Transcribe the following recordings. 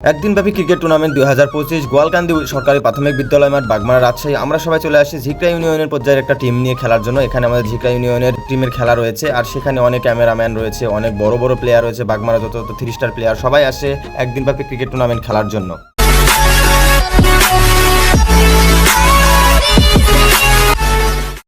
একদিনব্যাপী cricket tournament দুই হাজার পঁচিশ গোয়ালকান্দি সরকারি প্রাথমিক বিদ্যালয় মাঠ বাগমারা রাজশাহী। আমরা সবাই চলে আসি ঝিকরা ইউনিয়নের পর্যায়ের একটা টিম নিয়ে খেলার জন্য। এখানে আমাদের ঝিকরা ইউনিয়নের টিমের খেলা রয়েছে আর সেখানে অনেক ক্যামেরাম্যান রয়েছে, অনেক বড় বড় প্লেয়ার রয়েছে বাগমারা যত যত থ্রি স্টার প্লেয়ার সবাই আসে একদিনব্যাপী ক্রিকেট টুর্নামেন্ট খেলার জন্য।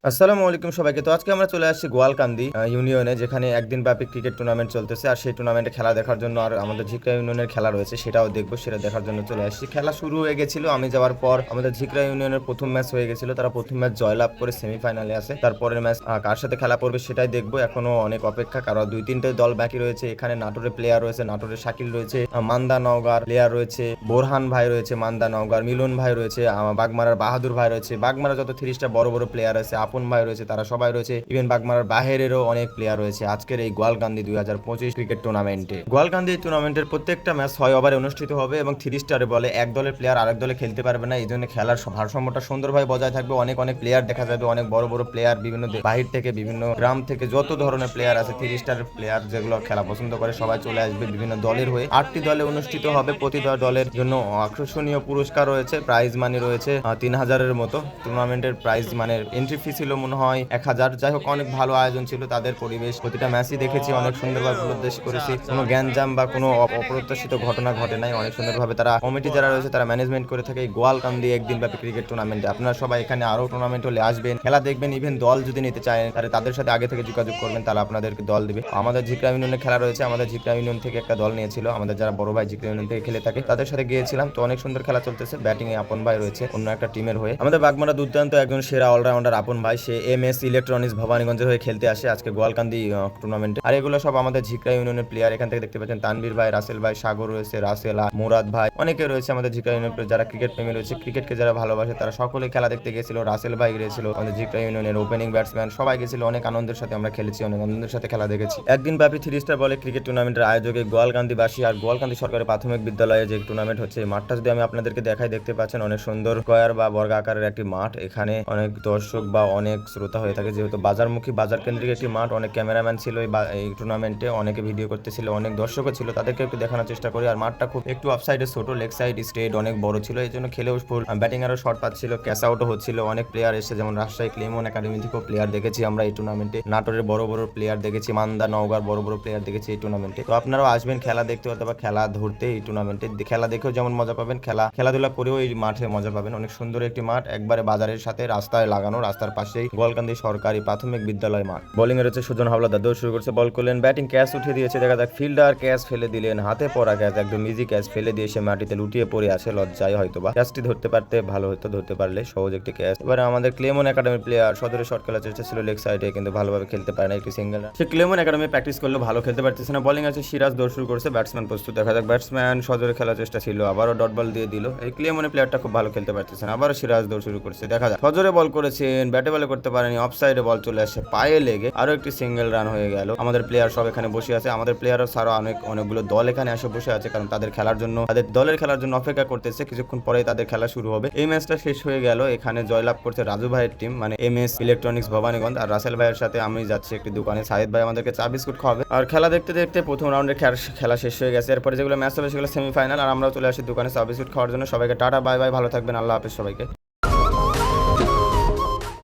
আসসালামু আলাইকুম সবাইকে। তো আজকে আমরা চলে আসছি গোয়ালকান্দি ইউনিয়নে, যেখানে একদিন ব্যাপী ক্রিকেট টুর্নামেন্ট চলতেছে। আর সেই টুর্নামেন্টে খেলা দেখার জন্য আর আমাদের ঝিকরা ইউনিয়নের খেলা রয়েছে, সেটাও দেখব, সেটা দেখার জন্য চলে আসছি। খেলা শুরু হয়ে গেছিল, আমি যাওয়ার পর আমাদের ঝিকরা ইউনিয়নের প্রথম ম্যাচ হয়ে গেছিল। তারা প্রথম ম্যাচ জয়লাভ করে সেমিফাইনালে আসে তারপরের ম্যাচ কার সাথে খেলা পড়বে সেটাই দেখব। এখনও অনেক অপেক্ষা, কারণ দুই তিনটে দল বাকি রয়েছে। এখানে নাটোরের প্লেয়ার রয়েছে, নাটোরের শাকিল রয়েছে মান্দা নওগার প্লেয়ার রয়েছে, বোরহান ভাই রয়েছে, মান্দা নওগার মিলন ভাই রয়েছে বাগমারার বাহাদুর ভাই রয়েছে। বাগমারা যত স্টার বড় বড় প্লেয়ার আছে আপন ভাই রয়েছে, তারা সবাই রয়েছে। ইভেন বাগমারার বাহিরেরও অনেক প্লেয়ার রয়েছে। আজকের এই গোয়ালকান্দি দুই হাজার পঁচিশ ক্রিকেট টুর্নামেন্টে গোয়ালকান্দি টুর্নামেন্টের প্রত্যেকটা ম্যাচ ছয় ওভারে অনুষ্ঠিত হবে এবং থ্রি স্টারে বলে এক দলের প্লেয়ার আরেক দলে খেলতে পারবে না এই জন্য খেলার ভারসাম্যটা সুন্দরভাবে বজায় থাকবে। অনেক অনেক প্লেয়ার দেখা যাবে, অনেক বড় বড় প্লেয়ার বিভিন্ন বাহির থেকে, বিভিন্ন গ্রাম থেকে যত ধরনের প্লেয়ার আছে থ্রি স্টার প্লেয়ার যেগুলো খেলা পছন্দ করে, সবাই চলে আসবে বিভিন্ন দলের হয়ে। আটটি দলে অনুষ্ঠিত হবে প্রতি দলের জন্য আকর্ষণীয় পুরস্কার রয়েছে প্রাইজ মানি রয়েছে তিন হাজারের মতো। টুর্নামেন্টের প্রাইজ মানে এন্ট্রি ফি ছিল মনে হয় এক হাজার। যাই হোক, অনেক ভালো আয়োজন ছিল তাদের পরিবেশ। প্রতিটা ম্যাচই দেখেছি, অনেক সুন্দরভাবে উপদেশ করেছি। কোনো গ্যাঞ্জাম বা কোনো অপ্রত্যাশিত ঘটনা ঘটে নাই। অনেক সুন্দরভাবে তারা কমিটি যারা রয়েছে, তারা ম্যানেজমেন্ট করে থাকে। এই গোয়ালকান্দি একদিন ব্যাপী ক্রিকেট টুর্নামেন্টে আপনারা সবাই এখানে আরও টুর্নামেন্ট হলে আসবেন। খেলা দেখবেন ইভেন দল যদি নিতে চায়, তাহলে তাদের সাথে আগে থেকে যোগাযোগ করবেন, তাহলে আপনাদেরকে দল দেবে। আমাদের ঝিকরা ইউনিয়নে খেলা রয়েছে। আমাদের ঝিকরা ইউনিয়ন থেকে একটা দল নিয়েছিল। আমাদের যারা বড় ভাই ঝিকরা ইউনিয়ন থেকে খেলে থাকে, তাদের সাথে গিয়েছিলাম। তো অনেক সুন্দর খেলা চলতেছে। ব্যাটিং এ আপন ভাই রয়েছে, অন্য একটা টিমের হয়ে। আমাদের বাগমারা দুর্দান্ত একজন সেরা অলরাউন্ডার আপন ভাই। সে এম এস ইলেকট্রনিক্স ভবানীগঞ্জের হয়ে খেলতে আসে আজকে গোয়ালকান্দি টুর্নামেন্টে আর এগুলো সব আমাদের ঝিকরা ইউনিয়নের প্লেয়ার এখান থেকে দেখতে পাচ্ছেন তানবীর ভাই, রাসেল ভাই, সাগর রয়েছে, রাসেলা মুরাদ ভাই। অনেকে রয়েছে আমাদের ঝিকরা ইউনিয়ন যারা ক্রিকেট প্রেমী রয়েছে ক্রিকেটকে যারা ভালোবাসে, তারা সকলে খেলা দেখতে গেছিল, রাসেল ভাই গিয়েছিল আমাদের ঝিকরা ইউনিয়নের ওপেনিং ব্যাটসম্যান সবাই গেছিল, অনেক আনন্দের সাথে আমরা খেলেছি, অনেক আনন্দের সাথে খেলা দেখেছি। একদিন ব্যাপী থ্রি স্টার বলে ক্রিকেট টুর্নামেন্টের আয়োজকে গোয়ালকান্দিবাসী আর গোয়ালকান্দি সরকারি প্রাথমিক বিদ্যালয়ে যে টুর্নামেন্ট হচ্ছে মাঠটা যদি আমি আপনাদেরকে দেখাই, দেখতে পাচ্ছেন অনেক সুন্দর স্কয়ার বা বর্গ আকারের একটি মাঠ, এখানে অনেক দর্শক বা অনেক শ্রোতা হয়ে থাকে। যেহেতু বাজারমুখী বাজার কেন্দ্রিক একটি মাঠ, অনেক ক্যামেরাম্যান ছিল এই টুর্নামেন্টে অনেকে ভিডিও করতেছিল, অনেক দর্শকও ছিল তাদেরকে একটু দেখানোর চেষ্টা করি। আর মাঠটা খুব একটু অফ সাইডে ছোট লেগ সাইড স্টেট অনেক বড় ছিল। এই জন্য খেলেও ফুল ব্যাটিং আরও শট পাচ্ছিল ক্যাচ আউটও হচ্ছিল। অনেক প্লেয়ার এসে, যেমন রাজশাহী ক্লেমন একাডেমি থেকেও প্লেয়ার দেখেছি আমরা এই টুর্নামেন্টে নাটোরের বড় বড় প্লেয়ার দেখেছি মান্দা নওগাঁর বড় বড় প্লেয়ার দেখেছি এই টুর্নামেন্টে তো আপনারাও আসবেন খেলা দেখতে, অথবা খেলা ধরতে এই টুর্নামেন্টে খেলা দেখেও যেমন মজা পাবেন, খেলা, খেলাধুলা করেও এই মাঠে মজা পাবেন। অনেক সুন্দর একটি মাঠ, একবারে বাজারের সাথে রাস্তায় লাগানো, রাস্তার পাশেই গোয়ালকান্দি সরকারি প্রাথমিক বিদ্যালয় মাঠ। বোলিং এর হচ্ছে সুজন হাওলাদার দৌড় শুরু করছে বল করলেন ব্যাটিং ক্যাচ উঠিয়ে দিয়েছে, দেখা যাক ফিল্ডার ক্যাচ ফেলে দিলেন, হাতে পড়া ক্যাচ একদম ইজি ক্যাচ ফেলে দিয়ে সে মাটিতে লুটিয়ে পড়ে আসে, লজ্জায় হয়তো বা ক্যাচটি ধরতে পারতে, ভালো হতো ধরতে পারলে, সহজ একটি ক্যাচ এবারে আমাদের ক্লেমন একাডেমি প্লেয়ার সদরে শট খেলার চেষ্টা ছিল লেগ সাইডে কিন্তু ভালোভাবে খেলতে পারে না একটি সিঙ্গেল সে ক্লেমন একাডেমি প্র্যাকটিস করলেও ভালো খেলতে পারতেছে না। বোলিং আছে সিরাজ, দৌড় শুরু করছে ব্যাটসম্যান প্রস্তুত। দেখা যাক ব্যাটসম্যান সদরে খেলার চেষ্টা ছিল, আবারও ডট বল দিয়ে দিল। এই ক্লেমনের প্লেয়ারটা খুব ভালো খেলতে পারতেছে না, আবারও সিরাজ দৌড় শুরু করছে, দেখা যাক। সজরে বল করেছেন ব্যাটে বলে করতে পারেনি অফ সাইডে বল চলে আসে, পায়ে লেগে আরও একটি সিঙ্গেল রান হয়ে গেল। আমাদের প্লেয়ার সব এখানে বসে আছে, আমাদের প্লেয়ারও সারা অনেক, অনেকগুলো দল এখানে এসে বসে আছে, কারণ তাদের খেলার জন্য, তাদের দলের খেলার জন্য অপেক্ষা করতেছে, কিছুক্ষণ পরেই তাদের খেলা শুরু হবে। এই ম্যাচটা শেষ হয়ে গেল, এখানে জয়লাভ করছে রাজু ভাইয়ের টিম মানে এম এস ইলেকট্রনিক্স ভবানীগঞ্জ, আর রাসেল ভাইয়ের সাথে আমি যাচ্ছি একটি দোকানে। সাহেদ ভাই আমাদেরকে চা, বিস্কুট খাওয়াবে। আর খেলা দেখতে দেখতে প্রথম রাউন্ডের খেলা শেষ হয়ে গেছে, এরপরে যেগুলো ম্যাচ হবে সেগুলো সেমিফাইনাল আর আমরাও চলে আসি দোকানে চা, বিস্কুট খাওয়ার জন্য। সবাইকে টাটা বাই বাই ভালো থাকবেন, আল্লাহ হাফিজ সবাইকে।